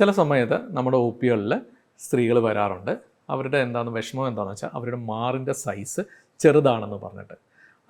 ചില സമയത്ത് നമ്മുടെ ഒ പികളിൽ സ്ത്രീകൾ വരാറുണ്ട്. അവരുടെ എന്താണ് വിഷമം എന്താണെന്ന് വെച്ചാൽ അവരുടെ മാറിന്റെ സൈസ് ചെറുതാണെന്ന് പറഞ്ഞിട്ട്.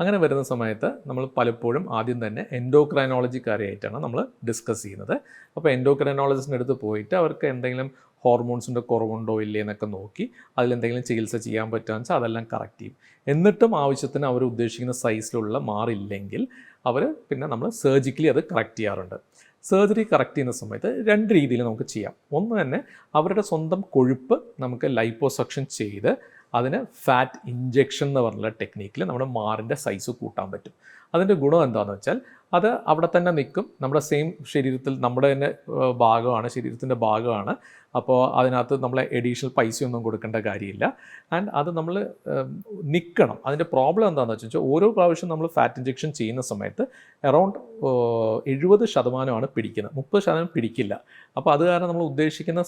അങ്ങനെ വരുന്ന സമയത്ത് നമ്മൾ പലപ്പോഴും ആദ്യം തന്നെ എൻഡോക്രൈനോളജിക്കാരെയായിട്ടാണ് നമ്മൾ ഡിസ്കസ് ചെയ്യുന്നത്. അപ്പോൾ എൻഡോക്രൈനോളജിസ്റ്റിന്റെ അടുത്ത് പോയിട്ട് അവർക്ക് എന്തെങ്കിലും ഹോർമോൺസിന്റെ കുറവുണ്ടോ ഇല്ലേ എന്നൊക്കെ നോക്കി അതിലെന്തെങ്കിലും ചികിത്സ ചെയ്യാൻ പറ്റുകയെന്ന് വെച്ചാൽ അതെല്ലാം കറക്റ്റ് ചെയ്യും. എന്നിട്ടും ആവശ്യത്തിന് അവർ ഉദ്ദേശിക്കുന്ന സൈസിലുള്ള മാറില്ലെങ്കിൽ അവർ പിന്നെ നമ്മൾ സർജിക്കലി അത് കറക്റ്റ് ചെയ്യാറുണ്ട്. സർജറി കറക്റ്റ് ചെയ്യുന്ന സമയത്ത് രണ്ട് രീതിയിൽ നമുക്ക് ചെയ്യാം. ഒന്ന് തന്നെ അവരുടെ സ്വന്തം കൊഴുപ്പ് നമുക്ക് ലൈപ്പോസക്ഷൻ ചെയ്ത് അതിന് ഫാറ്റ് ഇഞ്ചെക്ഷൻ എന്ന് പറഞ്ഞുള്ള ടെക്നിക്കിൽ നമ്മുടെ മാറിന്റെ സൈസ് കൂട്ടാൻ പറ്റും. അതിന്റെ ഗുണം എന്താണെന്ന് വെച്ചാൽ അത് അവിടെ തന്നെ നിൽക്കും. നമ്മുടെ സെയിം ശരീരത്തിൽ നമ്മുടെ തന്നെ ഭാഗമാണ് ശരീരത്തിന്റെ ഭാഗമാണ്. അപ്പോൾ അതിനകത്ത് നമ്മൾ എഡീഷണൽ പൈസയൊന്നും കൊടുക്കേണ്ട കാര്യമില്ല. ആൻഡ് അത് നമ്മൾ നിൽക്കണം അതിന്റെ പ്രോബ്ലം എന്താണെന്ന് വെച്ചാൽ ഓരോ പ്രാവശ്യം നമ്മൾ ഫാറ്റ് ഇഞ്ചെക്ഷൻ ചെയ്യുന്ന സമയത്ത് അറൗണ്ട് എഴുപത് ശതമാനമാണ് പിടിക്കുന്നത്. മുപ്പത് ശതമാനം പിടിക്കില്ല. അപ്പോൾ അത് കാരണം നമ്മൾ ഉദ്ദേശിക്കുന്ന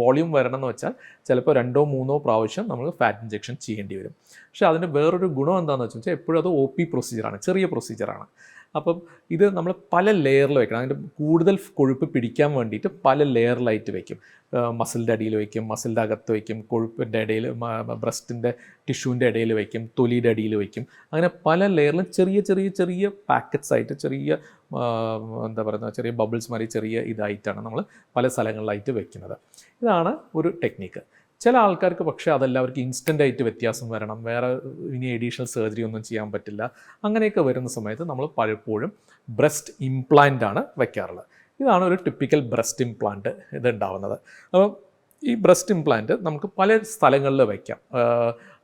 വോളിയം വരണം എന്ന് വെച്ചാൽ ചിലപ്പോൾ രണ്ടോ മൂന്നോ പ്രാവശ്യം നമ്മൾ ഫാറ്റ് ഇഞ്ചെക്ഷൻ ചെയ്യേണ്ടി വരും. പക്ഷേ അതിന്റെ വേറൊരു ഗുണം എന്താണെന്ന് വെച്ചാൽ എപ്പോഴും അത് ഒ പി പ്രൊസീജിയറാണ് ചെറിയ പ്രൊസീജിയറാണ് അപ്പം ഇത് നമ്മൾ പല ലെയറിൽ വെക്കണം. അതിന്റെ കൂടുതൽ കൊഴുപ്പ് പിടിക്കാൻ വേണ്ടിയിട്ട് പല ലെയറിലായിട്ട് വയ്ക്കും മസിലിന്റെ അടിയിൽ വയ്ക്കും മസിലിന്റെ അകത്ത് വയ്ക്കും കൊഴുപ്പിന്റെ ഇടയിൽ ബ്രസ്റ്റിന്റെ ടിഷ്യൂവിന്റെ ഇടയിൽ വയ്ക്കും തൊലിയുടെ അടിയിൽ വയ്ക്കും അങ്ങനെ പല ലെയറിലും ചെറിയ ചെറിയ ചെറിയ പാക്കറ്റ്സ് ആയിട്ട് ചെറിയ എന്താ പറയുക ചെറിയ ബബിൾസ് മാതിരി ചെറിയ ഇതായിട്ടാണ് നമ്മൾ പല സ്ഥലങ്ങളിലായിട്ട് വയ്ക്കുന്നത് ഇതാണ് ഒരു ടെക്നിക്ക്. ചില ആൾക്കാർക്ക് പക്ഷേ അതല്ല അവർക്ക് ഇൻസ്റ്റന്റ് ആയിട്ട് വ്യത്യാസം വരണം. വേറെ ഇനി എഡീഷണൽ സർജറി ഒന്നും ചെയ്യാൻ പറ്റില്ല. അങ്ങനെയൊക്കെ വരുന്ന സമയത്ത് നമ്മൾ പലപ്പോഴും ബ്രസ്റ്റ് ഇംപ്ലാന്റ് ആണ് വയ്ക്കാറുള്ളത് ഇതാണ് ഒരു ടിപ്പിക്കൽ ബ്രസ്റ്റ് ഇംപ്ലാന്റ് ഇത് ഉണ്ടാവുന്നത് അപ്പം ഈ ബ്രസ്റ്റ് ഇംപ്ലാന്റ് നമുക്ക് പല സ്ഥലങ്ങളിൽ വയ്ക്കാം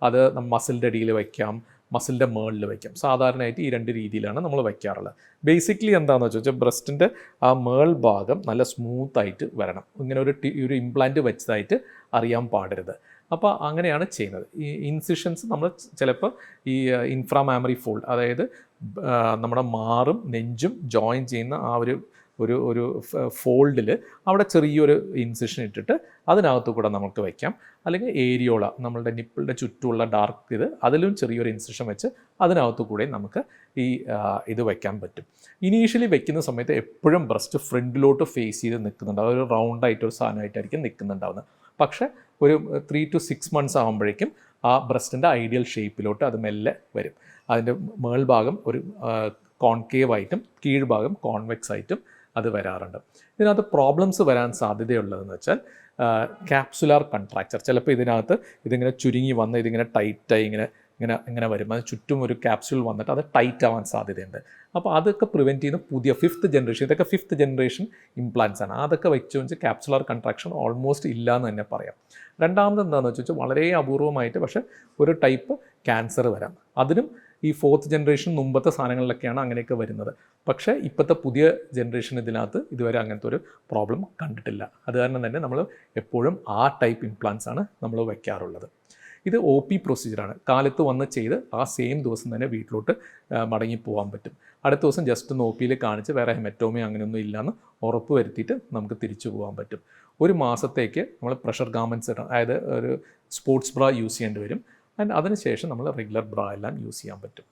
അത് മസിലിന്റെ അടിയിൽ വയ്ക്കാം മസിലിന്റെ മേളിൽ വയ്ക്കാം സാധാരണയായിട്ട് ഈ രണ്ട് രീതിയിലാണ് നമ്മൾ വയ്ക്കാറുള്ളത് ബേസിക്കലി എന്താണെന്ന് വെച്ചാൽ ബ്രസ്റ്റിന്റെ ആ മേൾ ഭാഗം നല്ല സ്മൂത്തായിട്ട് വരണം. ഇങ്ങനെ ഒരു ഒരു ഇംപ്ലാന്റ് വെച്ചതായിട്ട് അറിയാൻ പാടരുത്. അപ്പോൾ അങ്ങനെയാണ് ചെയ്യുന്നത്. ഈ ഇൻസിഷൻസ് നമ്മൾ ചിലപ്പോൾ ഈ ഇൻഫ്രാമാമറി ഫോൾഡ് അതായത് നമ്മുടെ മാറും നെഞ്ചും ജോയിൻ ചെയ്യുന്ന ആ ഒരു ഒരു ഒരു ഫോൾഡിൽ അവിടെ ചെറിയൊരു ഇൻസിഷൻ ഇട്ടിട്ട് അതിനകത്ത് കൂടെ നമുക്ക് വയ്ക്കാം അല്ലെങ്കിൽ ഏരിയോള നമ്മളുടെ നിപ്പിളുടെ ചുറ്റുമുള്ള ഡാർക്ക് ഇത് അതിലും ചെറിയൊരു ഇൻസിഷൻ വെച്ച് അതിനകത്ത് കൂടെ നമുക്ക് ഈ ഇത് വയ്ക്കാൻ പറ്റും. ഇനീഷ്യലി വെക്കുന്ന സമയത്ത് എപ്പോഴും ബ്രസ്റ്റ് ഫ്രണ്ടിലോട്ട് ഫേസ് ചെയ്ത് നിൽക്കുന്നുണ്ട്. അതൊരു റൗണ്ട് ഒരു സാധനമായിട്ടായിരിക്കും നിൽക്കുന്നുണ്ടാവുന്നത്. പക്ഷേ ഒരു ത്രീ ടു സിക്സ് മന്ത്സ് ആകുമ്പോഴേക്കും ആ ബ്രസ്റ്റിന്റെ ഐഡിയൽ ഷേപ്പിലോട്ട് അത് മെല്ലെ വരും. അതിന്റെ മേൾഭാഗം ഒരു കോൺകേവ് ആയിട്ടും കീഴ്ഭാഗം കോൺവെക്സ് ആയിട്ടും അത് വരാറുണ്ട്. ഇതിനകത്ത് പ്രോബ്ലംസ് വരാൻ സാധ്യതയുള്ളതെന്ന് വെച്ചാൽ ക്യാപ്സുലാർ കൺട്രാക്ചർ ചിലപ്പോൾ ഇതിനകത്ത് ഇതിങ്ങനെ ചുരുങ്ങി വന്ന് ഇതിങ്ങനെ ടൈറ്റായി ഇങ്ങനെ ഇങ്ങനെ ഇങ്ങനെ വരും അതിന് ചുറ്റും ഒരു ക്യാപ്സ്യൂൾ വന്നിട്ട് അത് ടൈറ്റ് ആവാൻ സാധ്യതയുണ്ട്. അപ്പോൾ അതൊക്കെ പ്രിവെന്റ് ചെയ്യുന്ന പുതിയ ഫിഫ്ത്ത് ജനറേഷൻ ഇതൊക്കെ ഫിഫ്ത്ത് ജനറേഷൻ ഇംപ്ലാൻസ് ആണ്. അതൊക്കെ വെച്ച് വെച്ച് ക്യാപ്സുലാർ കൺട്രാക്ഷൻ ഓൾമോസ്റ്റ് ഇല്ല എന്ന് തന്നെ പറയാം. രണ്ടാമത് എന്താണെന്ന് വെച്ചാൽ വളരെ അപൂർവമായിട്ട് പക്ഷേ ഒരു ടൈപ്പ് ക്യാൻസർ വരാം. അതിനും ഈ ഫോർത്ത് ജനറേഷൻ മുമ്പത്തെ സാധനങ്ങളിലൊക്കെയാണ് അങ്ങനെയൊക്കെ വരുന്നത്. പക്ഷേ ഇപ്പോഴത്തെ പുതിയ ജനറേഷൻ ഇതിനകത്ത് ഇതുവരെ അങ്ങനത്തെ ഒരു പ്രോബ്ലം കണ്ടിട്ടില്ല. അത് കാരണം തന്നെ നമ്മൾ എപ്പോഴും ആ ടൈപ്പ് ഇംപ്ലാൻസ് ആണ് നമ്മൾ വയ്ക്കാറുള്ളത്. ഇത് ഒ പി പ്രൊസീജിയറാണ് കാലത്ത് വന്ന് ചെയ്ത് ആ സെയിം ദിവസം തന്നെ വീട്ടിലോട്ട് മടങ്ങി പോകാൻ പറ്റും. അടുത്ത ദിവസം ജസ്റ്റ് ഒന്ന് ഒ പിയിൽ കാണിച്ച് വേറെ ഹെമറ്റോമി അങ്ങനെയൊന്നും ഇല്ലയെന്ന് ഉറപ്പ് വരുത്തിയിട്ട് നമുക്ക് തിരിച്ചു പോകാൻ പറ്റും. ഒരു മാസത്തേക്ക് നമ്മൾ പ്രഷർ ഗാർമെന്റ്സ് അതായത് ഒരു സ്പോർട്സ് ബ്രാ യൂസ് ചെയ്യേണ്ടി വരും. ആൻഡ് അതിനുശേഷം നമ്മൾ റെഗുലർ ബ്രാ എല്ലാം യൂസ് ചെയ്യാൻ പറ്റും.